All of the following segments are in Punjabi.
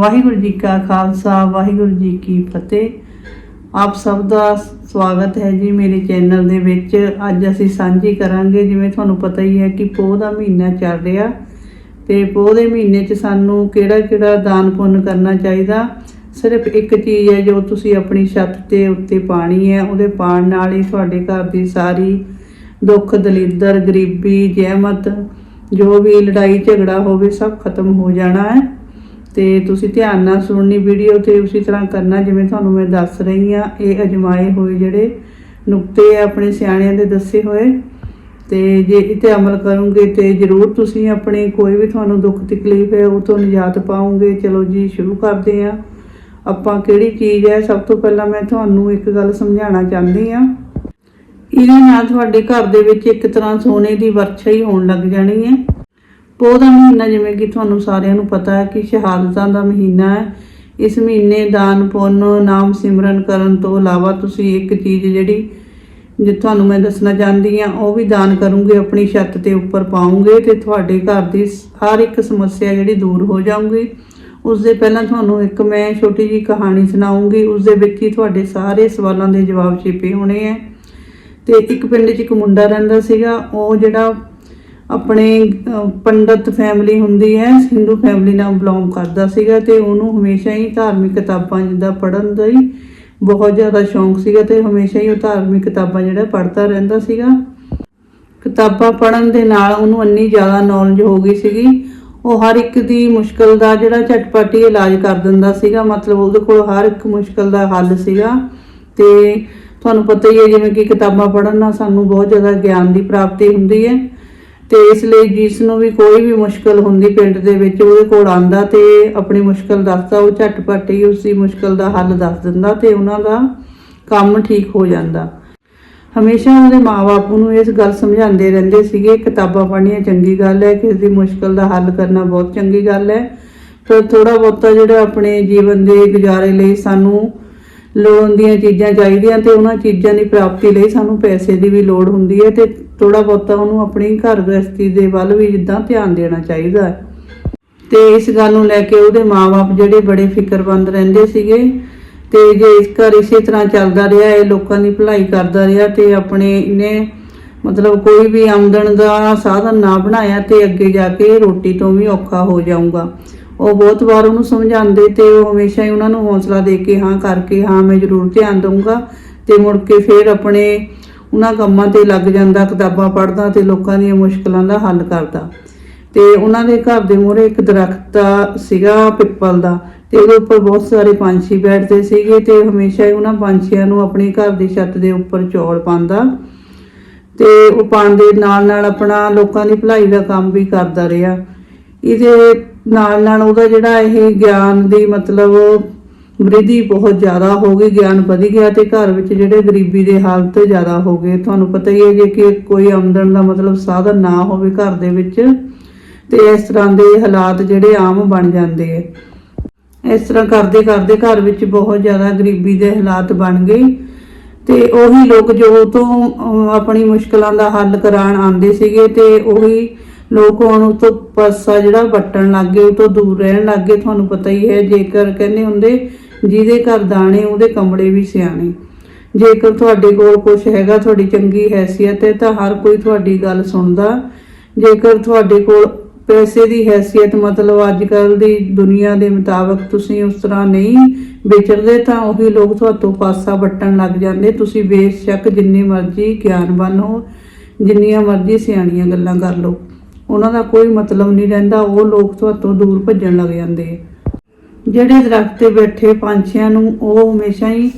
ਵਾਹਿਗੁਰੂ ਜੀ ਕਾ ਖਾਲਸਾ, ਵਾਹਿਗੁਰੂ ਜੀ ਕੀ ਫਤਿਹ। ਆਪ ਸਭ ਦਾ ਸਵਾਗਤ ਹੈ ਜੀ ਮੇਰੇ ਚੈਨਲ ਦੇ ਵਿੱਚ। ਅੱਜ ਅਸੀਂ ਸਾਂਝੀ ਕਰਾਂਗੇ, ਜਿਵੇਂ ਤੁਹਾਨੂੰ ਪਤਾ ਹੀ ਹੈ ਕਿ ਪੋਹ ਦਾ ਮਹੀਨਾ ਚੱਲ ਰਿਹਾ। ਤੇ ਪੋਹ ਦੇ ਮਹੀਨੇ 'ਚ ਸਾਨੂੰ ਕਿਹੜਾ ਕਿਹੜਾ ਦਾਨ ਪੁੰਨ ਕਰਨਾ ਚਾਹੀਦਾ? ਸਿਰਫ ਇੱਕ ਚੀਜ਼ ਹੈ ਜੋ ਤੁਸੀਂ ਆਪਣੀ ਛੱਤ ਤੇ ਉੱਤੇ ਪਾਣੀ ਹੈ। ਉਹਦੇ ਪਾਣ ਨਾਲ ਹੀ ਤੁਹਾਡੇ ਘਰ ਦੀ ਸਾਰੀ ਦੁੱਖ, ਦਲਿੱਦਰ, ਗਰੀਬੀ, ਜਹਿਮਤ, ਜੋ ਵੀ ਲੜਾਈ ਝਗੜਾ ਹੋਵੇ, ਸਭ ਖਤਮ ਹੋ ਜਾਣਾ ਹੈ। ਤੇ ਤੁਸੀਂ ਧਿਆਨ ਨਾਲ ਸੁਣਨੀ ਵੀਡੀਓ ਤੇ ਉਸੇ ਤਰ੍ਹਾਂ ਕਰਨਾ, ਜਿਵੇਂ ਤੁਹਾਨੂੰ ਮੈਂ ਦੱਸ ਰਹੀ ਹਾਂ, ਇਹ ਅਜਮਾਏ ਹੋਏ ਜਿਹੜੇ ਨੁਕਤੇ ਆ ਆਪਣੇ ਸਿਆਣਿਆਂ ਦੇ ਦੱਸੇ ਹੋਏ। ਤੇ ਜੇ ਇਹ ਤੇ ਅਮਲ ਕਰੋਗੇ ਤੇ ਜਰੂਰ ਤੁਸੀਂ ਆਪਣੇ ਕੋਈ ਵੀ ਤੁਹਾਨੂੰ ਦੁੱਖ ਤਕਲੀਫ ਹੈ, ਉਹ ਤੋਂ ਨਿਜਾਤ ਪਾਓਗੇ। ਚਲੋ ਜੀ, ਸ਼ੁਰੂ ਕਰਦੇ ਹਾਂ। ਆਪਾਂ ਕਿਹੜੀ ਚੀਜ਼ ਹੈ? ਸਭ ਤੋਂ ਪਹਿਲਾਂ ਮੈਂ ਤੁਹਾਨੂੰ ਇੱਕ ਗੱਲ ਸਮਝਾਉਣਾ ਚਾਹੁੰਦੀ ਹਾਂ। ਇਹਦੇ ਨਾਲ ਤੁਹਾਡੇ ਘਰ ਦੇ ਵਿੱਚ ਇੱਕ ਤਰ੍ਹਾਂ ਸੋਨੇ ਦੀ ਵਰਛਾ ਹੀ ਹੋਣ ਲੱਗ ਜਾਣੀ ਹੈ। ਪੋਹ ਦਾ ਮਹੀਨਾ, ਜਿਵੇਂ ਕਿ ਤੁਹਾਨੂੰ ਸਾਰਿਆਂ ਨੂੰ ਪਤਾ ਹੈ ਕਿ ਸ਼ਹਾਦਤਾਂ ਦਾ ਮਹੀਨਾ ਹੈ। ਇਸ ਮਹੀਨੇ ਦਾਨ, ਪੁੰਨ, ਨਾਮ ਸਿਮਰਨ ਕਰਨ ਤੋਂ ਇਲਾਵਾ ਤੁਸੀਂ ਇੱਕ ਚੀਜ਼ ਜਿਹੜੀ, ਜੇ ਤੁਹਾਨੂੰ ਮੈਂ ਦੱਸਣਾ ਚਾਹੁੰਦੀ ਆ ਉਹ ਵੀ ਦਾਨ ਕਰੋਗੇ, ਆਪਣੀ ਛੱਤ 'ਤੇ ਉੱਪਰ ਪਾਉਂਗੇ ਤੇ ਤੁਹਾਡੇ ਘਰ ਦੀ ਹਰ ਇੱਕ ਸਮੱਸਿਆ ਜਿਹੜੀ ਦੂਰ ਹੋ ਜਾਊਗੀ। ਉਸ ਦੇ ਪਹਿਲਾਂ ਤੁਹਾਨੂੰ ਇੱਕ ਮੈਂ ਛੋਟੀ ਜੀ ਕਹਾਣੀ ਸੁਣਾਉਂਗੀ ਉਸ ਦੇ ਵਿੱਚ ਹੀ ਤੁਹਾਡੇ ਸਾਰੇ ਸਵਾਲਾਂ ਦੇ ਜਵਾਬ ਛਿਪੇ ਹੋਣੇ ਆ ਤੇ ਇੱਕ ਪਿੰਡ 'ਚ ਇੱਕ ਮੁੰਡਾ ਰਹਿੰਦਾ ਸੀਗਾ, ਉਹ ਜਿਹੜਾ ਆਪਣੇ ਅਹ, ਪੰਡਤ ਫੈਮਿਲੀ ਹੁੰਦੀ ਹੈ ਹਿੰਦੂ ਫੈਮਿਲੀ ਨਾਲ ਬਿਲੋਂਗ ਕਰਦਾ ਸੀਗਾ ਤੇ ਉਹਨੂੰ ਹਮੇਸ਼ਾ ਹੀ ਧਾਰਮਿਕ ਕਿਤਾਬਾਂ ਜਿੱਦਾਂ ਪੜ੍ਹਨ ਦਾ ਹੀ ਬਹੁਤ ਜ਼ਿਆਦਾ ਸ਼ੌਂਕ ਸੀਗਾ ਤੇ ਹਮੇਸ਼ਾ ਹੀ ਉਹ ਧਾਰਮਿਕ ਕਿਤਾਬਾਂ ਜਿਹੜਾ ਪੜ੍ਹਦਾ ਰਹਿੰਦਾ ਸੀਗਾ। ਕਿਤਾਬਾਂ ਪੜ੍ਹਨ ਦੇ ਨਾਲ ਉਹਨੂੰ ਇੰਨੀ ਜ਼ਿਆਦਾ ਨੌਲੇਜ ਹੋ ਗਈ ਸੀਗੀ ਉਹ ਹਰ ਇੱਕ ਦੀ ਮੁਸ਼ਕਲ ਦਾ ਜਿਹੜਾ ਝਟਪਟੀ ਇਲਾਜ ਕਰ ਦਿੰਦਾ ਸੀਗਾ ਮਤਲਬ ਉਹਦੇ ਕੋਲ ਹਰ ਇੱਕ ਮੁਸ਼ਕਲ ਦਾ ਹੱਲ ਸੀਗਾ ਤੇ ਤੁਹਾਨੂੰ ਪਤਾ ਹੀ ਹੈ ਜਿਵੇਂ ਕਿ ਕਿਤਾਬਾਂ ਪੜ੍ਹਨ ਨਾਲ ਸਾਨੂੰ ਬਹੁਤ ਜ਼ਿਆਦਾ ਗਿਆਨ ਦੀ ਪ੍ਰਾਪਤੀ ਹੁੰਦੀ ਹੈ। ਤੇ ਇਸ ਲਈ ਜਿਸ ਨੂੰ ਵੀ ਕੋਈ ਵੀ ਮੁਸ਼ਕਲ ਹੁੰਦੀ ਪਿੰਡ ਦੇ ਵਿੱਚ, ਉਹਦੇ ਕੋਲ ਆਂਦਾ ਤੇ ਆਪਣੀ ਮੁਸ਼ਕਲ ਦੱਸਦਾ, ਉਹ ਝਟਪਟ ਹੀ ਉਸ ਮੁਸ਼ਕਲ ਦਾ ਹੱਲ ਦੱਸ ਦਿੰਦਾ ਤੇ ਉਹਨਾਂ ਦਾ ਕੰਮ ਠੀਕ ਹੋ ਜਾਂਦਾ। ਹਮੇਸ਼ਾ ਉਹਦੇ ਮਾਪੇ ਨੂੰ ਇਸ ਗੱਲ ਸਮਝਾਉਂਦੇ ਰਹਿੰਦੇ ਸੀਗੇ, ਕਿਤਾਬਾਂ ਪੜ੍ਹਨੀਆਂ ਚੰਗੀ ਗੱਲ ਹੈ, ਕਿਸੇ ਦੀ ਮੁਸ਼ਕਲ ਦਾ ਹੱਲ ਕਰਨਾ ਬਹੁਤ ਚੰਗੀ ਗੱਲ ਹੈ। ਪਰ ਥੋੜਾ ਬਹੁਤਾ ਜਿਹੜਾ ਆਪਣੇ ਜੀਵਨ ਦੇ ਗੁਜ਼ਾਰੇ ਲਈ ਸਾਨੂੰ ਲੋੜ ਦੀਆਂ ਚੀਜ਼ਾਂ ਚਾਹੀਦੀਆਂ ਤੇ ਉਹਨਾਂ ਚੀਜ਼ਾਂ ਦੀ ਪ੍ਰਾਪਤੀ ਲਈ ਸਾਨੂੰ ਪੈਸੇ ਦੀ ਵੀ ਲੋੜ ਹੁੰਦੀ ਹੈ ਤੇ ਥੋੜਾ ਬਹੁਤਾ ਉਹਨੂੰ ਆਪਣੀ ਘਰ ਗ੍ਰਸਤੀ ਦੇ ਵੱਲ ਵੀ ਜਿੱਦਾਂ ਧਿਆਨ ਦੇਣਾ ਚਾਹੀਦਾ ਹੈ। ਤੇ ਇਸ ਗੱਲ ਨੂੰ ਲੈ ਕੇ ਉਹਦੇ ਮਾਪੇ ਜਿਹੜੇ ਬੜੇ ਫਿਕਰਮੰਦ ਰਹਿੰਦੇ ਸੀਗੇ, ਤੇ ਜੇ ਇਸ ਘਰ ਇਸੇ ਤਰ੍ਹਾਂ ਚੱਲਦਾ ਰਿਹਾ, ਇਹ ਲੋਕਾਂ ਦੀ ਭਲਾਈ ਕਰਦਾ ਰਿਹਾ ਤੇ ਆਪਣੇ ਇਹਨੇ ਮਤਲਬ ਕੋਈ ਵੀ ਆਮਦਨ ਦਾ ਸਾਧਨ ਨਾ ਬਣਾਇਆ ਤੇ ਅੱਗੇ ਜਾ ਕੇ ਰੋਟੀ ਤੋਂ ਵੀ ਔਖਾ ਹੋ ਜਾਊਗਾ। ਉਹ ਬਹੁਤ ਵਾਰ ਉਹਨੂੰ ਸਮਝਾਉਂਦੇ ਤੇ ਉਹ ਹਮੇਸ਼ਾ ਹੀ ਉਹਨਾਂ ਨੂੰ ਹੌਸਲਾ ਦੇ ਕੇ ਹਾਂ, ਕਰਕੇ ਹਾਂ, ਮੈਂ ਜ਼ਰੂਰ ਧਿਆਨ ਦਊਂਗਾ ਤੇ ਮੁੜ ਕੇ ਫੇਰ ਆਪਣੇ ਉਹਨਾਂ ਕੰਮਾਂ ਤੇ ਲੱਗ ਜਾਂਦਾ, ਕਿਤਾਬਾਂ ਪੜ੍ਹਦਾ ਤੇ ਲੋਕਾਂ ਦੀਆਂ ਮੁਸ਼ਕਲਾਂ ਦਾ ਹੱਲ ਕਰਦਾ। ਤੇ ਉਹਨਾਂ ਦੇ ਘਰ ਦੇ ਮੂਹਰੇ ਇੱਕ ਦਰਖਤ ਸੀਗਾ ਪਿੱਪਲ ਦਾ ਤੇ ਉਹਦੇ ਉੱਪਰ ਬਹੁਤ ਸਾਰੇ ਪੰਛੀ ਬੈਠਦੇ ਸੀਗੇ ਤੇ ਹਮੇਸ਼ਾ ਹੀ ਉਹਨਾਂ ਪੰਛੀਆਂ ਨੂੰ ਆਪਣੇ ਘਰ ਦੀ ਛੱਤ ਦੇ ਉੱਪਰ ਚੌਲ ਪਾਉਂਦਾ ਤੇ ਉਹ ਪਾਣ ਦੇ ਨਾਲ ਨਾਲ ਆਪਣਾ ਲੋਕਾਂ ਦੀ ਭਲਾਈ ਦਾ ਕੰਮ ਵੀ ਕਰਦਾ ਰਿਹਾ। ਇਹਦੇ ਨਾਲ ਨਾਲ ਉਹਦਾ ਜਿਹੜਾ ਇਹ ਗਿਆਨ ਦੀ ਮਤਲਬ ਵ੍ਰਿਧੀ ਬਹੁਤ ਜ਼ਿਆਦਾ ਹੋ ਗਈ, ਗਿਆਨ ਵਧ ਗਿਆ ਤੇ ਘਰ ਵਿੱਚ ਜਿਹੜੇ ਗਰੀਬੀ ਦੇ ਹਾਲਤ ਜ਼ਿਆਦਾ ਹੋ ਗਏ। ਤੁਹਾਨੂੰ ਪਤਾ ਹੀ ਹੈ ਜੇ ਕਿ ਕੋਈ ਆਮਦਨ ਦਾ ਮਤਲਬ ਸਾਧਨ ਨਾ ਹੋਵੇ ਘਰ ਦੇ ਵਿੱਚ, ਤੇ ਇਸ ਤਰ੍ਹਾਂ ਦੇ ਹਾਲਾਤ ਜਿਹੜੇ ਆਮ ਬਣ ਜਾਂਦੇ ਆ। ਇਸ ਤਰ੍ਹਾਂ ਕਰਦੇ ਕਰਦੇ ਘਰ ਵਿੱਚ ਬਹੁਤ ਜ਼ਿਆਦਾ ਗਰੀਬੀ ਦੇ ਹਾਲਾਤ ਬਣ ਗਏ। ਤੇ ਉਹੀ ਲੋਕ ਜੋ ਤੋਂ ਆਪਣੀ ਮੁਸ਼ਕਲਾਂ ਦਾ ਹੱਲ ਕਰਾਉਣ ਆਉਂਦੇ ਸੀਗੇ ਤੇ ਉਹੀ ਲੋਕ ਹੁਣ ਉਸ ਤੋਂ ਪਾਸਾ ਜਿਹੜਾ ਵੱਟਣ ਲੱਗ ਗਏ, ਉਹ ਤੋਂ ਦੂਰ ਰਹਿਣ ਲੱਗ ਗਏ, ਤੁਹਾਨੂੰ ਪਤਾ ਹੀ ਹੈ, ਜੇਕਰ ਕਹਿੰਦੇ ਹੁੰਦੇ ਜਿਹਦੇ ਘਰ ਦਾਣੇ, ਉਹਦੇ ਕਮੜੇ ਵੀ ਸਿਆਣੇ। ਜੇਕਰ ਤੁਹਾਡੇ ਕੋਲ ਕੁਝ ਹੈਗਾ, ਤੁਹਾਡੀ ਚੰਗੀ ਹੈਸੀਅਤ ਹੈ, ਤਾਂ ਹਰ ਕੋਈ ਤੁਹਾਡੀ ਗੱਲ ਸੁਣਦਾ। ਜੇਕਰ ਤੁਹਾਡੇ ਕੋਲ ਪੈਸੇ ਦੀ ਹੈਸੀਅਤ, ਮਤਲਬ ਅੱਜ ਕੱਲ ਦੀ ਦੁਨੀਆ ਦੇ ਮੁਤਾਬਕ ਤੁਸੀਂ ਉਸ ਤਰ੍ਹਾਂ ਨਹੀਂ ਵਿਚਰਦੇ ਤਾਂ ਉਹੀ ਲੋਕ ਤੁਹਾਤੋਂ ਪਾਸਾ ਵੱਟਣ ਲੱਗ ਜਾਂਦੇ। ਤੁਸੀਂ ਬੇਸ਼ੱਕ ਜਿੰਨੀ ਮਰਜ਼ੀ ਗਿਆਨਵਾਨ ਹੋ, ਜਿੰਨੀਆਂ ਮਰਜ਼ੀ ਸਿਆਣੀਆਂ ਗੱਲਾਂ ਕਰ ਲਓ। ਉਹਨਾਂ ਦਾ ਕੋਈ ਮਤਲਬ ਨਹੀਂ ਰਹਿੰਦਾ, ਉਹ ਲੋਕ ਤੁਹਾਤੋਂ ਦੂਰ ਭੱਜਣ ਲੱਗ ਜਾਂਦੇ। ਜਿਹੜੇ ਦਰਖਤ ਤੇ ਬੈਠੇ ਪੰਛੀਆਂ ਨੂੰ ਉਹ ਹਮੇਸ਼ਾ ਹੀ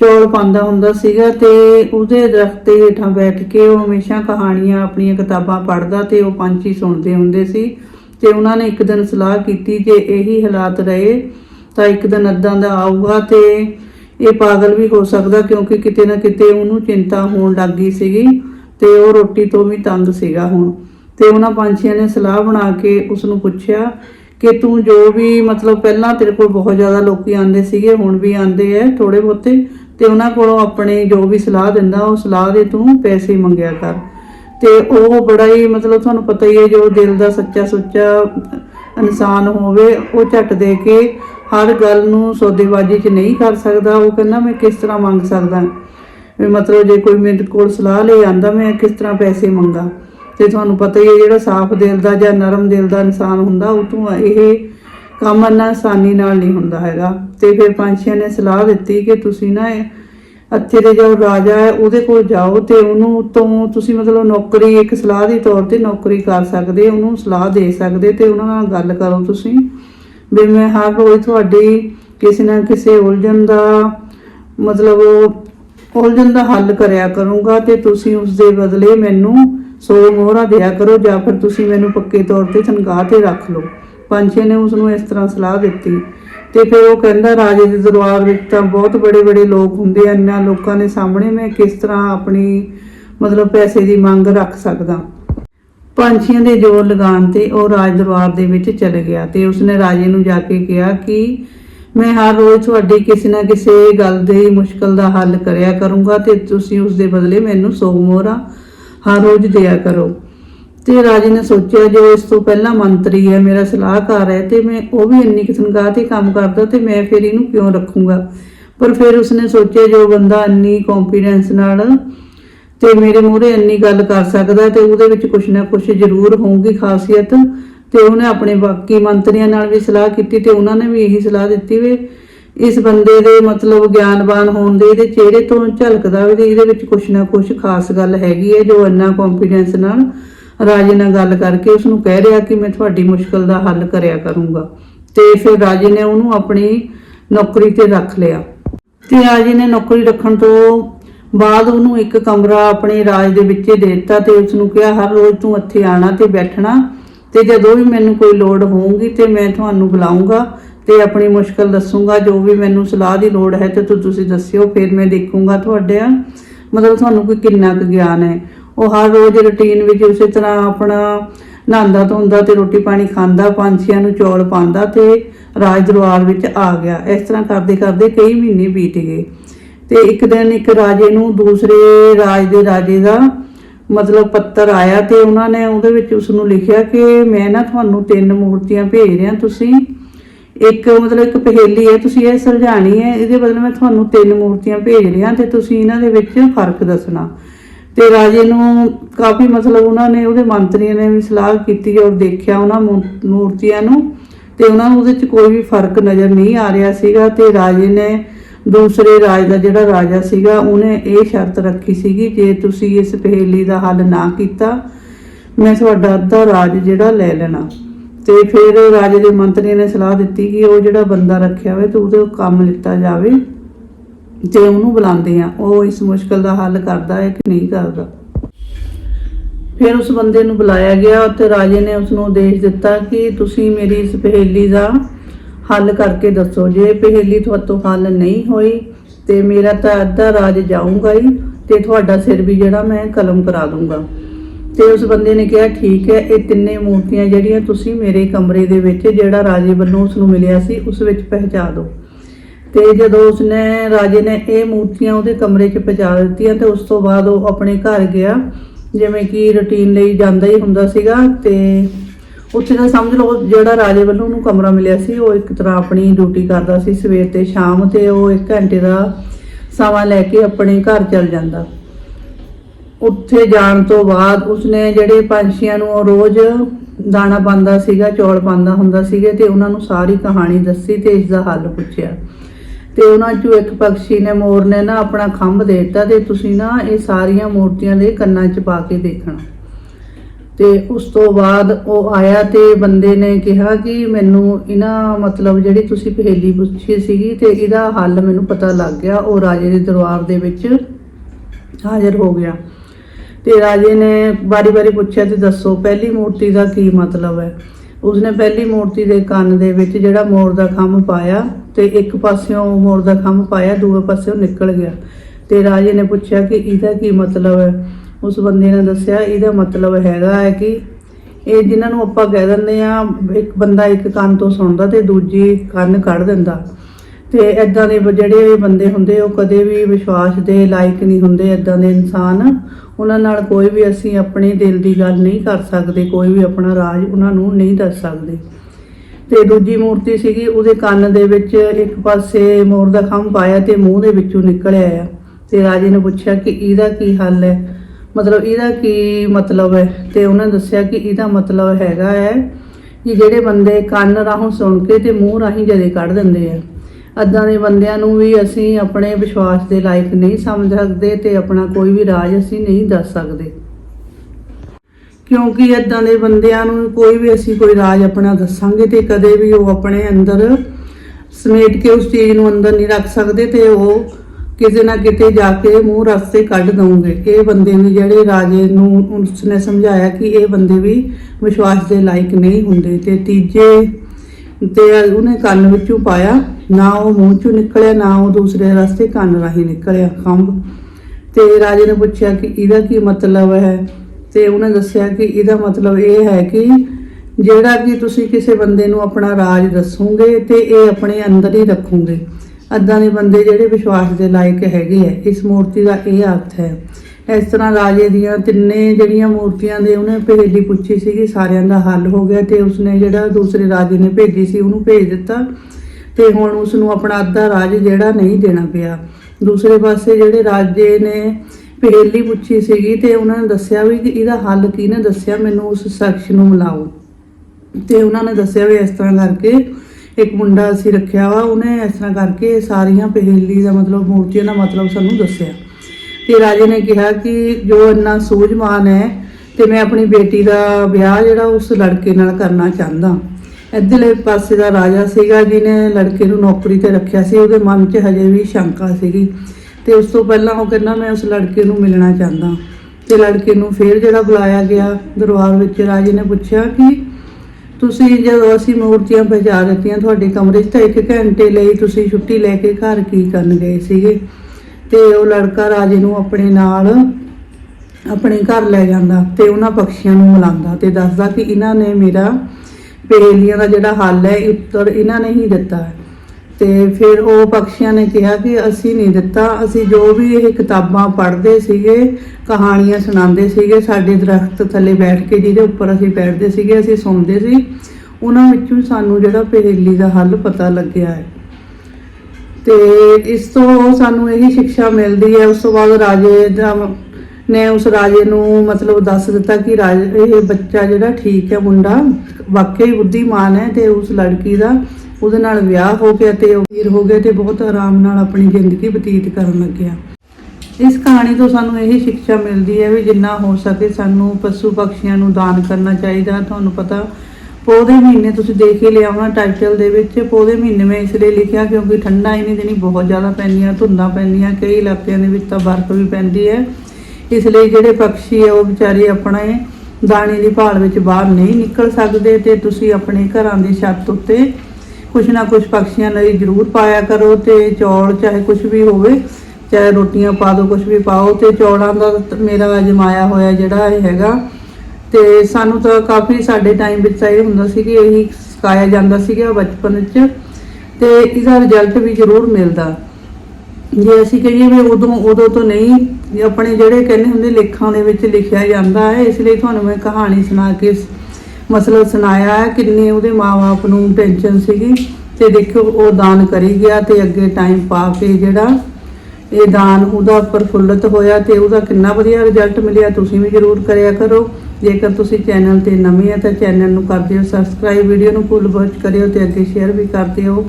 ਚੌਲ ਪਾਉਂਦਾ ਹੁੰਦਾ ਸੀਗਾ ਤੇ ਉਹਦੇ ਦਰਖਤ ਦੇ ਹੇਠਾਂ ਬੈਠ ਕੇ ਉਹ ਹਮੇਸ਼ਾ ਕਹਾਣੀਆਂ ਆਪਣੀਆਂ ਕਿਤਾਬਾਂ ਪੜ੍ਹਦਾ ਤੇ ਉਹ ਪੰਛੀ ਸੁਣਦੇ ਹੁੰਦੇ ਸੀ। ਤੇ ਉਹਨਾਂ ਨੇ ਇੱਕ ਦਿਨ ਸਲਾਹ ਕੀਤੀ ਜੇ ਇਹੀ ਹਾਲਾਤ ਰਹੇ ਤਾਂ ਇੱਕ ਦਿਨ ਅੱਦਾਂ ਦਾ ਆਊਗਾ ਤੇ ਇਹ ਪਾਗਲ ਵੀ ਹੋ ਸਕਦਾ ਕਿਉਂਕਿ ਕਿਤੇ ਨਾ ਕਿਤੇ ਉਹਨੂੰ ਚਿੰਤਾ ਹੋਣ ਲੱਗ ਗਈ ਸੀਗੀ ਤੇ ਉਹ ਰੋਟੀ ਤੋਂ ਵੀ ਤੰਗ ਸੀਗਾ ਹੁਣ। ਤੇ ਉਹਨਾਂ ਪੰਛੀਆਂ ਨੇ ਸਲਾਹ ਬਣਾ ਕੇ ਉਸ ਨੂੰ ਪੁੱਛਿਆ ਕਿ ਤੂੰ ਜੋ ਵੀ ਮਤਲਬ ਪਹਿਲਾਂ ਤੇਰੇ ਕੋਲ ਬਹੁਤ ਜ਼ਿਆਦਾ ਲੋਕੀ ਆਉਂਦੇ ਸੀਗੇ, ਹੁਣ ਵੀ ਆਉਂਦੇ ਐ ਥੋੜੇ ਬਹੁਤੇ, ਤੇ ਉਹਨਾਂ ਕੋਲੋਂ ਆਪਣੇ ਜੋ ਵੀ ਸਲਾਹ ਦਿੰਦਾ, ਉਹ ਸਲਾਹ ਦੇ ਤੂੰ ਪੈਸੇ ਮੰਗਿਆ ਕਰ। ਤੇ ਉਹ ਬੜਾ ਹੀ ਮਤਲਬ ਤੁਹਾਨੂੰ ਪਤਾ ਹੀ ਹੈ ਜੋ ਦਿਲ ਦਾ ਸੱਚਾ ਸੁੱਚਾ ਇਨਸਾਨ ਹੋਵੇ, ਉਹ ਝਟ ਦੇ ਕੇ ਹਰ ਗੱਲ ਨੂੰ ਸੌਦੇਬਾਜ਼ੀ 'ਚ ਨਹੀਂ ਕਰ ਸਕਦਾ। ਉਹ ਕਹਿੰਦਾ, ਮੈਂ ਕਿਸ ਤਰ੍ਹਾਂ ਮੰਗ ਸਕਦਾ? ਵੀ ਮਤਲਬ ਜੇ ਕੋਈ ਮੇਰੇ ਕੋਲ ਸਲਾਹ ਲਈ ਆਂਦਾ, ਮੈਂ ਕਿਸ ਤਰ੍ਹਾਂ ਪੈਸੇ ਮੰਗਾ? ਤੇ ਤੁਹਾਨੂੰ ਪਤਾ ਹੀ ਹੈ ਜਿਹੜਾ ਸਾਫ਼ ਦਿਲ ਦਾ ਜਾਂ ਨਰਮ ਦਿਲ ਦਾ ਇਨਸਾਨ ਹੁੰਦਾ, ਉਹ ਤੋਂ ਇਹ ਕੰਮ ਇੰਨਾ ਆਸਾਨੀ ਨਾਲ ਨਹੀਂ ਹੁੰਦਾ ਹੈਗਾ। ਤੇ ਫਿਰ ਪੰਛੀਆਂ ਨੇ ਸਲਾਹ ਦਿੱਤੀ ਕਿ ਤੁਸੀਂ ਨਾ ਇਹ ਦੇ ਜੋ ਰਾਜਾ ਹੈ, ਉਹਦੇ ਕੋਲ ਜਾਓ ਤੇ ਉਹਨੂੰ ਤੋਂ ਤੁਸੀਂ ਮਤਲਬ ਨੌਕਰੀ, ਇੱਕ ਸਲਾਹ ਦੀ ਤੌਰ ਤੇ ਨੌਕਰੀ ਕਰ ਸਕਦੇ, ਉਹਨੂੰ ਸਲਾਹ ਦੇ ਸਕਦੇ ਤੇ ਉਹਨਾਂ ਨਾਲ ਗੱਲ ਕਰੋ ਤੁਸੀਂ। ਵੀ ਮੈਂ ਹਰ ਰੋਜ਼ ਤੁਹਾਡੀ ਕਿਸੇ ਨਾ ਕਿਸੇ ਉਲਝਣ ਦਾ ਮਤਲਬ ਉਲਝਣ ਦਾ ਹੱਲ ਕਰਿਆ ਕਰੂੰਗਾ ਤੇ ਤੁਸੀਂ ਉਸ ਦੇ ਬਦਲੇ ਮੈਨੂੰ ਸੌ ਮੋਹਰਾ ਦਿਆ ਕਰੋ ਜਾਂ ਫਿਰ ਤੁਸੀਂ ਮੈਨੂੰ ਪੱਕੇ ਤੌਰ ਤੇ ਤਨਖਾਹ ਤੇ ਰੱਖ ਲਓ। ਪੰਛੀ ਨੇ ਉਸ ਨੂੰ ਇਸ ਤਰ੍ਹਾਂ ਸਲਾਹ ਦਿੱਤੀ। ਤੇ ਫਿਰ ਉਹ ਕਹਿੰਦਾ, ਰਾਜੇ ਦੇ ਦਰਬਾਰ ਵਿੱਚ ਤਾਂ ਬਹੁਤ ਬੜੇ ਬੜੇ ਲੋਕ ਹੁੰਦੇ ਆ। ਇੰਨਾ ਲੋਕਾਂ ਦੇ ਸਾਹਮਣੇ ਮੈਂ ਕਿਸ ਤਰ੍ਹਾਂ ਆਪਣੀ, ਮਤਲਬ ਪੈਸੇ ਦੀ ਮੰਗ ਰੱਖ ਸਕਦਾ? ਪੰਛੀਆਂ ਦੇ ਜੋਰ ਲਗਾਉਣ ਤੇ ਉਹ ਰਾਜ ਦਰਬਾਰ ਦੇ ਵਿੱਚ ਚਲੇ ਗਿਆ ਤੇ ਉਸਨੇ ਰਾਜੇ ਨੂੰ ਜਾ ਕੇ ਕਿਹਾ ਕਿ ਮੈਂ ਹਰ ਰੋਜ਼ ਤੁਹਾਡੀ ਕਿਸੇ ਨਾ ਕਿਸੇ ਗੱਲ ਦੀ ਮੁਸ਼ਕਲ ਦਾ ਹੱਲ ਕਰਿਆ ਕਰੂੰਗਾ ਤੇ ਤੁਸੀਂ ਉਸ ਦੇ ਬਦਲੇ ਮੈਨੂੰ ਸੌ ਮੋਹਰਾ ਹਰ ਰੋਜ਼ ਦਿਆ ਕਰੋ। ਤੇ ਰਾਜੇ ਨੇ ਸੋਚਿਆ, ਜੋ ਇਸ ਤੋਂ ਪਹਿਲਾਂ ਮੰਤਰੀ ਹੈ, ਮੇਰਾ ਸਲਾਹਕਾਰ ਹੈ, ਤੇ ਮੈਂ ਉਹ ਵੀ ਇੰਨੀ ਕਿਸਮਗਾਹ ਤੇ ਕੰਮ ਕਰਦਾ, ਤੇ ਮੈਂ ਫਿਰ ਇਹਨੂੰ ਕਿਉਂ ਰੱਖੂੰਗਾ? ਪਰ ਫਿਰ ਉਸਨੇ ਸੋਚਿਆ, ਜੋ ਬੰਦਾ ਇੰਨੀ ਕੌਨਫੀਡੈਂਸ ਨਾਲ ਤੇ ਮੇਰੇ ਮੂਹਰੇ ਇੰਨੀ ਗੱਲ ਕਰ ਸਕਦਾ ਤੇ ਉਹਦੇ ਵਿੱਚ ਕੁਛ ਨਾ ਕੁਛ ਜ਼ਰੂਰ ਹੋਊਗੀ ਖਾਸੀਅਤ। ਤੇ ਉਹਨੇ ਆਪਣੇ ਬਾਕੀ ਮੰਤਰੀਆਂ ਨਾਲ ਵੀ ਸਲਾਹ ਕੀਤੀ, ਤੇ ਉਹਨਾਂ ਨੇ ਵੀ ਇਹੀ ਸਲਾਹ ਦਿੱਤੀ ਵੀ ਇਸ ਬੰਦੇ ਦੇ ਮਤਲਬ ਗਿਆਨਵਾਨ ਹੋਣ ਦੇ ਇਹਦੇ ਚਿਹਰੇ ਤੋਂ ਝਲਕਦਾ ਵੀ ਇਹਦੇ ਵਿੱਚ ਕੁਝ ਨਾ ਕੁਝ ਖਾਸ ਗੱਲ ਹੈਗੀ ਹੈ ਜੋ ਇੰਨਾ ਕੌਨਫੀਡੈਂਸ ਨਾਲ ਰਾਜੇ ਨਾਲ ਗੱਲ ਕਰਕੇ ਉਸ ਨੂੰ ਕਹਿ ਰਿਹਾ ਕਿ ਮੈਂ ਤੁਹਾਡੀ ਮੁਸ਼ਕਲ ਦਾ ਹੱਲ ਕਰਿਆ ਕਰੂੰਗਾ। ਤੇ ਫਿਰ ਰਾਜੇ ਨੇ ਉਹਨੂੰ ਆਪਣੀ ਨੌਕਰੀ ਤੇ ਰੱਖ ਲਿਆ। ਤੇ ਰਾਜੇ ਨੇ ਨੌਕਰੀ ਰੱਖਣ ਤੋਂ ਬਾਅਦ ਉਹਨੂੰ ਇੱਕ ਕਮਰਾ ਆਪਣੇ ਰਾਜ ਦੇ ਵਿੱਚ ਦੇ ਦਿੱਤਾ ਤੇ ਉਸ ਨੂੰ ਕਿਹਾ, ਹਰ ਰੋਜ਼ ਤੂੰ ਇੱਥੇ ਆਣਾ ਤੇ ਬੈਠਣਾ ਤੇ ਜਦੋਂ ਵੀ ਮੈਨੂੰ ਕੋਈ ਲੋੜ ਹੋਊਗੀ ਤੇ ਮੈਂ ਤੁਹਾਨੂੰ ਬੁਲਾਉਂਗਾ ਤੇ ਆਪਣੀ ਮੁਸ਼ਕਲ ਦੱਸੂਗਾ, ਜੋ ਵੀ ਮੈਨੂੰ ਸਲਾਹ ਦੀ ਲੋੜ ਹੈ ਤੇ ਤੁਸੀਂ ਦੱਸਿਓ, ਫਿਰ ਮੈਂ ਦੇਖੂੰਗਾ ਤੁਹਾਡੇ ਮਤਲਬ ਤੁਹਾਨੂੰ ਕੋਈ ਕਿੰਨਾ ਕੁ ਗਿਆਨ ਹੈ। ਉਹ ਹਰ ਰੋਜ਼ ਰੁਟੀਨ ਵਿੱਚ ਉਸੇ ਤਰ੍ਹਾਂ ਆਪਣਾ ਨਹਾਉਂਦਾ ਧੋਂਦਾ ਤੇ ਰੋਟੀ ਪਾਣੀ ਖਾਂਦਾ, ਪੰਛੀਆਂ ਨੂੰ ਚੌਲ ਪਾਉਂਦਾ ਤੇ ਰਾਜ ਦਰਬਾਰ ਵਿੱਚ ਆ ਗਿਆ। ਇਸ ਤਰ੍ਹਾਂ ਕਰਦੇ ਕਰਦੇ ਕਈ ਮਹੀਨੇ ਬੀਤ ਗਏ। ਤੇ ਇੱਕ ਦਿਨ ਇੱਕ ਰਾਜੇ ਨੂੰ ਦੂਸਰੇ ਰਾਜ ਦੇ ਰਾਜੇ ਦਾ ਮਤਲਬ ਪੱਤਰ ਆਇਆ ਤੇ ਉਹਨਾਂ ਨੇ ਉਹਦੇ ਵਿੱਚ ਉਸ ਨੂੰ ਲਿਖਿਆ ਕਿ ਮੈਂ ਨਾ ਤੁਹਾਨੂੰ ਤਿੰਨ ਮੂਰਤੀਆਂ ਭੇਜ ਰਿਹਾ ਤੁਸੀਂ। ਇੱਕ ਮਤਲਬ ਇੱਕ ਪਹੇਲੀ ਹੈ, ਤੁਸੀਂ ਇਹ ਸੁਲਝਾਣੀ ਹੈ, ਇਹਦੇ ਬਦਲੇ ਮੈਂ ਤੁਹਾਨੂੰ ਤਿੰਨ ਮੂਰਤੀਆਂ ਭੇਜ ਰਿਹਾ ਤੇ ਤੁਸੀਂ ਇਹਨਾਂ ਦੇ ਵਿੱਚ ਫ਼ਰਕ ਦੱਸਣਾ। ਤੇ ਰਾਜੇ ਨੂੰ ਕਾਫੀ ਮਤਲਬ ਉਹਨਾਂ ਨੇ, ਉਹਦੇ ਮੰਤਰੀਆਂ ਨੇ ਵੀ ਸਲਾਹ ਕੀਤੀ ਔਰ ਦੇਖਿਆ ਉਹਨਾਂ ਮੂ- ਮੂਰਤੀਆਂ ਨੂੰ ਤੇ ਉਹਨਾਂ ਨੂੰ ਉਹਦੇ 'ਚ ਕੋਈ ਵੀ ਫ਼ਰਕ ਨਜ਼ਰ ਨਹੀਂ ਆ ਰਿਹਾ ਸੀਗਾ ਤੇ ਰਾਜੇ ਨੇ ਦੂਸਰੇ ਰਾਜ ਦਾ ਜਿਹੜਾ ਰਾਜਾ ਸੀਗਾ, ਉਹਨੇ ਇਹ ਸ਼ਰਤ ਰੱਖੀ ਸੀਗੀ, ਜੇ ਤੁਸੀਂ ਇਸ ਪਹੇਲੀ ਦਾ ਹੱਲ ਨਾ ਕੀਤਾ, ਮੈਂ ਤੁਹਾਡਾ ਅੱਧਾ ਰਾਜ ਜਿਹੜਾ ਲੈ ਲੈਣਾ। ਤੇ ਫਿਰ ਰਾਜੇ ਦੇ ਮੰਤਰੀਆਂ ਨੇ ਸਲਾਹ ਦਿੱਤੀ ਕਿ ਉਹ ਜਿਹੜਾ ਬੰਦਾ ਰੱਖਿਆ ਹੋਵੇ ਤੇ ਉਹਦੇ ਕੰਮ ਲਿੱਤਾ ਜਾਵੇ ਤੇ ਉਹਨੂੰ ਬੁਲਾਉਂਦੇ ਆ। ਉਹ ਇਸ ਮੁਸ਼ਕਲ ਦਾ ਹੱਲ ਕਰਦਾ ਹੈ ਕਿ ਨਹੀਂ ਕਰਦਾ। ਫਿਰ ਉਸ ਬੰਦੇ ਨੂੰ ਬੁਲਾਇਆ ਗਿਆ ਤੇ ਰਾਜੇ ਨੇ ਉਸ ਨੂੰ ਆਦੇਸ਼ ਦਿੱਤਾ ਕਿ ਤੁਸੀਂ ਮੇਰੀ ਇਸ ਪਹੇਲੀ ਦਾ ਹੱਲ ਕਰਕੇ ਦੱਸੋ। ਜੇ ਪਹੇਲੀ ਤੁਹਾਤੋਂ ਹੱਲ ਨਹੀਂ ਹੋਈ ਤੇ ਮੇਰਾ ਤਾਂ ਅੱਧਾ ਰਾਜ ਜਾਊਗਾ ਹੀ ਤੇ ਤੁਹਾਡਾ ਸਿਰ ਵੀ ਜਿਹੜਾ ਮੈਂ ਕਲਮ ਕਰਾ ਦੂੰਗਾ। ਤੇ ਉਸ ਬੰਦੇ ਨੇ ਕਿਹਾ, ਠੀਕ ਹੈ, ਇਹ ਤਿੰਨੇ ਮੂਰਤੀਆਂ ਜਿਹੜੀਆਂ ਤੁਸੀਂ ਮੇਰੇ ਕਮਰੇ ਦੇ ਵਿੱਚ, ਜਿਹੜਾ ਰਾਜੇ ਵੱਲੋਂ ਉਸ ਨੂੰ ਮਿਲਿਆ ਸੀ, ਉਸ ਵਿੱਚ ਪਹੁੰਚਾ ਦਿਓ। ਤੇ ਜਦੋਂ ਉਸਨੇ, ਰਾਜੇ ਨੇ ਇਹ ਮੂਰਤੀਆਂ ਉਹਦੇ ਕਮਰੇ 'ਚ ਪਹੁੰਚਾ ਦਿੱਤੀਆਂ, ਤੇ ਉਸ ਤੋਂ ਬਾਅਦ ਉਹ ਆਪਣੇ ਘਰ ਗਿਆ। ਜਿਵੇਂ ਕਿ ਰੁਟੀਨ ਲਈ ਜਾਂਦਾ ਹੀ ਹੁੰਦਾ ਸੀਗਾ, ਤੇ ਉੱਥੇ ਦਾ ਸਮਝ ਲਓ, ਜਿਹੜਾ ਰਾਜੇ ਵੱਲੋਂ ਉਹਨੂੰ ਕਮਰਾ ਮਿਲਿਆ ਸੀ, ਉਹ ਇੱਕ ਤਰ੍ਹਾਂ ਆਪਣੀ ਡਿਊਟੀ ਕਰਦਾ ਸੀ ਸਵੇਰ ਤੇ ਸ਼ਾਮ, ਤੇ ਉਹ 1 ਘੰਟੇ ਦਾ ਸਮਾਂ ਲੈ ਕੇ ਆਪਣੇ ਘਰ ਚਲ ਜਾਂਦਾ। ਉੱਥੇ ਜਾਣ ਤੋਂ ਬਾਅਦ ਉਸਨੇ ਜਿਹੜੇ ਪੰਛੀਆਂ ਨੂੰ ਉਹ ਰੋਜ਼ ਦਾਣਾ ਪਾਉਂਦਾ ਸੀਗਾ, ਚੌਲ ਪਾਉਂਦਾ ਹੁੰਦਾ ਸੀਗਾ ਤੇ ਉਹਨਾਂ ਨੂੰ ਸਾਰੀ ਕਹਾਣੀ ਦੱਸੀ ਤੇ ਇਸ ਦਾ ਹੱਲ ਪੁੱਛਿਆ। ਤੇ ਉਹਨਾਂ ਚੋਂ ਇੱਕ ਪੰਛੀ ਨੇ, ਮੋਰ ਨੇ ਨਾ ਆਪਣਾ ਖੰਭ ਦੇ ਦਿੱਤਾ ਤੇ ਤੁਸੀਂ ਨਾ ਇਹ ਸਾਰੀਆਂ ਮੂਰਤੀਆਂ ਦੇ ਕੰਨਾਂ 'ਚ ਪਾ ਕੇ ਦੇਖਣਾ। ਤੇ ਉਸ ਤੋਂ ਬਾਅਦ ਉਹ ਆਇਆ ਤੇ ਬੰਦੇ ਨੇ ਕਿਹਾ ਕਿ ਮੈਨੂੰ ਇਹਨਾਂ ਮਤਲਬ ਜਿਹੜੀ ਤੁਸੀਂ ਪਹੇਲੀ ਪੁੱਛੀ ਸੀਗੀ ਤੇ ਇਹਦਾ ਹੱਲ ਮੈਨੂੰ ਪਤਾ ਲੱਗ ਗਿਆ, ਉਹ ਰਾਜੇ ਦੇ ਦਰਬਾਰ ਦੇ ਵਿੱਚ ਹਾਜ਼ਰ ਹੋ ਗਿਆ। ਤੇ ਰਾਜੇ ਨੇ ਬਾਰੀ-ਬਾਰੀ ਪੁੱਛਿਆ ਤੇ ਦੱਸੋ, ਪਹਿਲੀ ਮੂਰਤੀ ਦਾ ਕੀ ਮਤਲਬ ਹੈ? ਉਸਨੇ ਪਹਿਲੀ ਮੂਰਤੀ ਦੇ ਕੰਨ ਦੇ ਵਿੱਚ ਜਿਹੜਾ ਮੋਰ ਦਾ ਖੰਭ ਪਾਇਆ ਤੇ ਇੱਕ ਪਾਸਿਓਂ ਮੋਰ ਦਾ ਖੰਭ ਪਾਇਆ, ਦੂਏ ਪਾਸਿਓਂ ਨਿਕਲ ਗਿਆ। ਤੇ ਰਾਜੇ ਨੇ ਪੁੱਛਿਆ ਕਿ ਇਹਦਾ ਕੀ ਮਤਲਬ ਹੈ? ਉਸ ਬੰਦੇ ਨੇ ਦੱਸਿਆ, ਇਹਦਾ ਮਤਲਬ ਹੈਗਾ ਹੈ ਕਿ ਇਹ ਜਿਨ੍ਹਾਂ ਨੂੰ ਆਪਾਂ ਕਹਿ ਦਿੰਦੇ ਆ ਇੱਕ ਬੰਦਾ ਇੱਕ ਕੰਨ ਤੋਂ ਸੁਣਦਾ ਤੇ ਦੂਜੀ ਕੰਨ ਕੱਢ ਦਿੰਦਾ। ਤੇ ਇਦਾਂ ਦੇ ਬ- ਜਿਹੜੇ ਬੰਦੇ ਹੁੰਦੇ, ਉਹ ਕਦੇ ਵੀ ਵਿਸ਼ਵਾਸ ਦੇ ਲਾਇਕ ਨਹੀਂ ਹੁੰਦੇ ਇਦਾਂ ਦੇ ਇਨਸਾਨ। ਉਹਨਾਂ ਨਾਲ ਕੋਈ ਵੀ ਅਸੀਂ ਆਪਣੇ ਦਿਲ ਦੀ ਗੱਲ ਨਹੀਂ ਕਰ ਸਕਦੇ, ਕੋਈ ਵੀ ਆਪਣਾ ਰਾਜ ਉਹਨਾਂ ਨੂੰ ਨਹੀਂ ਦੱਸ ਸਕਦੇ। ਤੇ ਦੂਜੀ ਮੂਰਤੀ ਸੀਗੀ, ਉਹਦੇ ਕੰਨ ਦੇ ਵਿੱਚ ਇੱਕ ਪਾਸੇ ਮੋਰ ਦਾ ਖੰਭ ਪਾਇਆ ਤੇ ਮੂੰਹ ਦੇ ਵਿੱਚੋਂ ਨਿਕਲਿਆ ਆ। ਤੇ ਰਾਜੇ ਨੇ ਪੁੱਛਿਆ ਕਿ ਇਹਦਾ ਕੀ ਹੱਲ ਹੈ? ਮਤਲਬ ਇਹਦਾ ਕੀ ਮਤਲਬ ਹੈ? ਤੇ ਉਹਨਾਂ ਦੱਸਿਆ ਕਿ ਇਹਦਾ ਮਤਲਬ ਹੈਗਾ ਹੈ ਕਿ ਜਿਹੜੇ ਬੰਦੇ ਕੰਨ ਰਾਹੋਂ ਸੁਣ ਕੇ ਤੇ ਮੂੰਹ ਰਾਹੀਂ ਜਦੇ ਕੱਢ ਦਿੰਦੇ ਆ। ਅੱਦਾਂ ਦੇ ਬੰਦਿਆਂ ਨੂੰ ਵੀ ਅਸੀਂ ਆਪਣੇ ਵਿਸ਼ਵਾਸ ਦੇ ਲਾਇਕ ਨਹੀਂ ਸਮਝ ਸਕਦੇ ਤੇ ਆਪਣਾ ਕੋਈ ਵੀ ਰਾਜ ਅਸੀਂ ਨਹੀਂ ਦੱਸ ਸਕਦੇ। ਕਿਉਂਕਿ ਇਦਾਂ ਦੇ ਬੰਦਿਆਂ ਨੂੰ ਕੋਈ ਵੀ ਅਸੀਂ ਕੋਈ ਰਾਜ ਆਪਣਾ ਦੱਸਾਂਗੇ ਤੇ ਕਦੇ ਵੀ ਉਹ ਆਪਣੇ ਅੰਦਰ ਸਮੇਟ ਕੇ ਉਸ ਚੀਜ਼ ਨੂੰ ਅੰਦਰ ਨਹੀਂ ਰੱਖ ਸਕਦੇ ਤੇ ਉਹ ਕਿਸੇ ਨਾ ਕਿਤੇ ਜਾ ਕੇ ਮੂੰਹ ਰਸਤੇ ਕੱਢ ਦਊਂਗੇ ਇਹ ਬੰਦੇ ਵੀ ਜਿਹੜੇ ਰਾਜੇ ਨੂੰ ਉਸਨੇ ਸਮਝਾਇਆ ਕਿ ਇਹ ਬੰਦੇ ਵੀ ਵਿਸ਼ਵਾਸ ਦੇ ਲਾਇਕ ਨਹੀਂ ਹੁੰਦੇ ਤੇ ਤੀਜੇ ਤੇ ਉਹਨੇ ਕੰਨ ਵਿੱਚੋਂ ਪਾਇਆ, ਨਾ ਉਹ ਮੂੰਹ ਚੋਂ ਨਿਕਲਿਆ, ਨਾ ਉਹ ਦੂਸਰੇ ਰਸਤੇ ਕੰਨ ਰਾਹੀਂ ਨਿਕਲਿਆ ਖੰਭ। ਤੇ ਰਾਜੇ ਨੇ ਪੁੱਛਿਆ ਕਿ ਇਹਦਾ ਕੀ ਮਤਲਬ ਹੈ? ਤੇ ਉਹਨੇ ਦੱਸਿਆ ਕਿ ਇਹਦਾ ਮਤਲਬ ਇਹ ਹੈ ਕਿ ਜਿਹੜਾ ਕਿ ਤੁਸੀਂ ਕਿਸੇ ਬੰਦੇ ਨੂੰ ਆਪਣਾ ਰਾਜ ਦੱਸੋਗੇ ਤੇ ਇਹ ਆਪਣੇ ਅੰਦਰ ਹੀ ਰੱਖੋਗੇ। ਅੱਦਾਂ ਦੇ ਬੰਦੇ ਜਿਹੜੇ ਵਿਸ਼ਵਾਸ ਦੇ ਲਾਇਕ ਹੈਗੇ ਆ, ਇਸ ਮੂਰਤੀ ਦਾ ਇਹ ਅਰਥ ਹੈ। ਇਸ ਤਰ੍ਹਾਂ ਰਾਜੇ ਦੀਆਂ ਤਿੰਨੇ ਜਿਹੜੀਆਂ ਮੂਰਤੀਆਂ ਦੇ ਉਹਨੇ ਪਹੇਲੀ ਪੁੱਛੀ ਸੀਗੀ, ਸਾਰਿਆਂ ਦਾ ਹੱਲ ਹੋ ਗਿਆ ਤੇ ਉਸਨੇ ਜਿਹੜਾ ਦੂਸਰੇ ਰਾਜੇ ਨੇ ਭੇਜੀ ਸੀ ਉਹਨੂੰ ਭੇਜ ਦਿੱਤਾ ਤੇ ਹੁਣ ਉਸ ਨੂੰ ਆਪਣਾ ਅੱਧਾ ਰਾਜ ਜਿਹੜਾ ਨਹੀਂ ਦੇਣਾ ਪਿਆ। ਦੂਸਰੇ ਪਾਸੇ ਜਿਹੜੇ ਰਾਜੇ ਨੇ ਪਹੇਲੀ ਪੁੱਛੀ ਸੀਗੀ ਤੇ ਉਹਨਾਂ ਨੇ ਦੱਸਿਆ ਵੀ ਕਿ ਇਹਦਾ ਹੱਲ ਕਿਹਨੇ ਦੱਸਿਆ? ਮੈਨੂੰ ਉਸ ਸ਼ਖਸ ਨੂੰ ਮਿਲਾਓ। ਤੇ ਉਹਨਾਂ ਨੇ ਦੱਸਿਆ ਵੀ ਇਸ ਤਰ੍ਹਾਂ ਕਰਕੇ ਇੱਕ ਮੁੰਡਾ ਅਸੀਂ ਰੱਖਿਆ ਵਾ, ਉਹਨੇ ਇਸ ਤਰ੍ਹਾਂ ਕਰਕੇ ਸਾਰੀਆਂ ਪਹੇਲੀ ਦਾ ਮਤਲਬ ਮੂਰਤੀਆਂ ਦਾ ਮਤਲਬ ਸਾਨੂੰ ਦੱਸਿਆ। ਤੇ ਰਾਜੇ ਨੇ ਕਿਹਾ ਕਿ ਜੋ ਇੰਨਾ ਸੂਝਵਾਨ ਹੈ ਤੇ ਮੈਂ ਆਪਣੀ ਬੇਟੀ ਦਾ ਵਿਆਹ ਜਿਹੜਾ ਉਸ ਲੜਕੇ ਨਾਲ ਕਰਨਾ ਚਾਹੁੰਦਾ। ਇੱਧਰਲੇ ਪਾਸੇ ਦਾ ਰਾਜਾ ਸੀਗਾ ਜਿਹਨੇ ਲੜਕੇ ਨੂੰ ਨੌਕਰੀ ਤੇ ਰੱਖਿਆ ਸੀ, ਉਹਦੇ ਮਨ 'ਚ ਹਜੇ ਵੀ ਸ਼ੰਕਾ ਸੀਗੀ। ਤੇ ਉਸ ਤੋਂ ਪਹਿਲਾਂ ਉਹ ਕਹਿੰਦਾ, ਮੈਂ ਉਸ ਲੜਕੇ ਨੂੰ ਮਿਲਣਾ ਚਾਹੁੰਦਾ। ਤੇ ਲੜਕੇ ਨੂੰ ਫੇਰ ਜਿਹੜਾ ਬੁਲਾਇਆ ਗਿਆ ਦਰਬਾਰ ਵਿੱਚ, ਰਾਜੇ ਨੇ ਪੁੱਛਿਆ ਕਿ ਤੁਸੀਂ ਜਦੋਂ ਅਸੀਂ ਮੂਰਤੀਆਂ ਭਜਾ ਦਿੱਤੀਆਂ ਤੁਹਾਡੇ ਕਮਰੇ 'ਚ ਤਾਂ ਇੱਕ ਘੰਟੇ ਲਈ ਤੁਸੀਂ ਛੁੱਟੀ ਲੈ ਕੇ ਘਰ ਕੀ ਕਰਨ ਗਏ ਸੀਗੇ? ਤੇ ਉਹ ਲੜਕਾ ਰਾਜੇ ਨੂੰ ਆਪਣੇ ਨਾਲ ਆਪਣੇ ਘਰ ਲੈ ਜਾਂਦਾ ਤੇ ਉਹਨਾਂ ਪਕਸ਼ੀਆਂ ਨੂੰ ਮਿਲਾਉਂਦਾ ਤੇ ਦੱਸਦਾ ਕਿ ਇਹਨਾਂ ਨੇ ਮੇਰਾ ਪਹੇਲੀਆਂ ਦਾ ਜਿਹੜਾ ਹੱਲ ਹੈ ਉੱਤਰ ਇਹਨਾਂ ਨੇ ਹੀ ਦਿੱਤਾ ਹੈ। ਤੇ ਫਿਰ ਉਹ ਪਕਸ਼ੀਆਂ ਨੇ ਕਿਹਾ ਕਿ ਅਸੀਂ ਨਹੀਂ ਦਿੱਤਾ, ਅਸੀਂ ਜੋ ਵੀ ਇਹ ਕਿਤਾਬਾਂ ਪੜ੍ਹਦੇ ਸੀਗੇ, ਕਹਾਣੀਆਂ ਸੁਣਾਉਂਦੇ ਸੀਗੇ, ਸਾਡੇ ਦਰਖਤ ਥੱਲੇ ਬੈਠ ਕੇ ਜਿਹਦੇ ਉੱਪਰ ਅਸੀਂ ਬੈਠਦੇ ਸੀਗੇ, ਅਸੀਂ ਸੁਣਦੇ ਸੀ, ਉਹਨਾਂ ਵਿੱਚੋਂ ਸਾਨੂੰ ਜਿਹੜਾ ਪਹੇਲੀ ਦਾ ਹੱਲ ਪਤਾ ਲੱਗਿਆ ਹੈ। ਤੇ ਇਸ ਤੋਂ ਸਾਨੂੰ ਇਹੀ ਸਿੱਖਿਆ ਮਿਲਦੀ ਹੈ। ਉਸ ਤੋਂ ਬਾਅਦ ਰਾਜੇ ਦਾ ਨੇ ਉਸ ਰਾਜੇ ਨੂੰ ਮਤਲਬ ਦੱਸ ਦਿੱਤਾ ਕਿ ਰਾਜ, ਇਹ ਬੱਚਾ ਜਿਹੜਾ ਠੀਕ ਹੈ ਮੁੰਡਾ, ਵਾਕਈ ਬੁੱਧੀਮਾਨ ਹੈ ਤੇ ਉਸ ਲੜਕੀ ਦਾ ਉਹਦੇ ਨਾਲ ਵਿਆਹ ਹੋ ਗਿਆ ਤੇ ਉਹ ਵੀਰ ਹੋ ਗਿਆ ਤੇ ਬਹੁਤ ਆਰਾਮ ਨਾਲ ਆਪਣੀ ਜ਼ਿੰਦਗੀ ਬਤੀਤ ਕਰਨ ਲੱਗਿਆ। ਇਸ ਕਹਾਣੀ ਤੋਂ ਸਾਨੂੰ ਇਹੀ ਸਿੱਖਿਆ ਮਿਲਦੀ ਹੈ ਵੀ ਜਿੰਨਾ ਹੋ ਸਕੇ ਸਾਨੂੰ ਪਸ਼ੂ ਪਕਸ਼ੀਆਂ ਨੂੰ ਦਾਨ ਕਰਨਾ ਚਾਹੀਦਾ। ਤੁਹਾਨੂੰ ਪਤਾ ਪੋਹ ਦੇ ਮਹੀਨੇ ਤੁਸੀਂ ਦੇਖ ਹੀ ਲਿਆ ਹੋਣਾ ਟਾਈਟਲ ਦੇ ਵਿੱਚ ਪੋਹ ਦੇ ਮਹੀਨੇ ਮੈਂ ਇਸ ਲਈ ਲਿਖਿਆ ਕਿਉਂਕਿ ਠੰਡਾ ਇਹਨੇ ਦਿਨੀ ਬਹੁਤ ਜ਼ਿਆਦਾ ਪੈਂਦੀਆਂ ਧੁੰਦਾਂ ਪੈਂਦੀਆਂ ਕਈ ਇਲਾਕਿਆਂ ਦੇ ਵਿੱਚ ਤਾਂ ਬਰਫ਼ ਵੀ ਪੈਂਦੀ ਹੈ ਇਸ ਲਈ ਜਿਹੜੇ ਪੰਛੀ ਆ, ਉਹ ਵਿਚਾਰੇ ਆਪਣੇ ਦਾਣੇ ਦੀ ਭਾਲ ਵਿੱਚ ਬਾਹਰ ਨਹੀਂ ਨਿਕਲ ਸਕਦੇ ਤੇ ਤੁਸੀਂ ਆਪਣੇ ਘਰਾਂ ਦੀ ਛੱਤ ਉੱਤੇ ਕੁਛ ਨਾ ਕੁਛ ਪੰਛੀਆਂ ਲਈ ਜ਼ਰੂਰ ਪਾਇਆ ਕਰੋ ਤੇ ਚੌਲ ਚਾਹੇ ਕੁਛ ਵੀ ਹੋਵੇ, ਚਾਹੇ ਰੋਟੀਆਂ ਪਾ ਦਿਓ ਕੁਛ ਵੀ ਪਾਓ ਤੇ ਚੌਲਾਂ ਦਾ ਮੇਰਾ ਅਜਮਾਇਆ ਹੋਇਆ ਜਿਹੜਾ ਇਹ ਹੈਗਾ ਤੇ ਸਾਨੂੰ ਤਾਂ ਕਾਫੀ ਸਾਡੇ ਟਾਈਮ ਵਿੱਚ ਤਾਂ ਇਹ ਹੁੰਦਾ ਸੀ ਕਿ ਇਹੀ ਸਿਖਾਇਆ ਜਾਂਦਾ ਸੀਗਾ ਬਚਪਨ ਵਿੱਚ ਤੇ ਇਹਦਾ ਰਿਜ਼ਲਟ ਵੀ ਜ਼ਰੂਰ ਮਿਲਦਾ। ਜੇ ਅਸੀਂ ਕਹੀਏ ਵੀ ਉਦੋਂ ਉਦੋਂ ਤੋਂ ਨਹੀਂ ਆਪਣੇ ਜਿਹੜੇ ਕਹਿੰਦੇ ਹੁੰਦੇ ਲੇਖਾਂ ਦੇ ਵਿੱਚ ਲਿਖਿਆ ਜਾਂਦਾ ਹੈ, ਇਸ ਲਈ ਤੁਹਾਨੂੰ ਮੈਂ ਕਹਾਣੀ ਸੁਣਾ ਕੇ ਸ- ਸੁਣਾਇਆ ਹੈ, ਕਿੰਨੇ ਉਹਦੇ ਮਾਪੇ ਨੂੰ ਟੈਨਸ਼ਨ ਸੀਗੀ ਤੇ ਦੇਖੋ ਉਹ ਦਾਨ ਕਰੀ ਗਿਆ ਤੇ ਅੱਗੇ ਟਾਈਮ ਪਾ ਕੇ ਜਿਹੜਾ ਇਹ ਦਾਨ ਉਹਦਾ ਪ੍ਰਫੁੱਲਤ ਹੋਇਆ ਤੇ ਉਹਦਾ ਕਿੰਨਾ ਵਧੀਆ ਰਿਜ਼ਲਟ ਮਿਲਿਆ, ਤੁਸੀਂ ਵੀ ਜ਼ਰੂਰ ਕਰਿਆ ਕਰੋ। ਜੇਕਰ ਤੁਸੀਂ ਚੈਨਲ ਤੇ ਨਵੇਂ ਆ ਤਾਂ ਚੈਨਲ ਨੂੰ ਕਰ ਦਿਓ ਸਬਸਕ੍ਰਾਈਬ ਵੀਡੀਓ ਨੂੰ ਭੁੱਲ ਬੁੱਝ ਕਰਿਓ ਤੇ ਅੱਗੇ ਸ਼ੇਅਰ ਵੀ ਕਰ ਦਿਓ।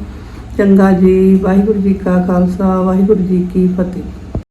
ਚੰਗਾ ਜੀ, ਵਾਹਿਗੁਰੂ ਜੀ ਕਾ ਖਾਲਸਾ, ਵਾਹਿਗੁਰੂ ਜੀ ਕੀ ਫਤਿਹ।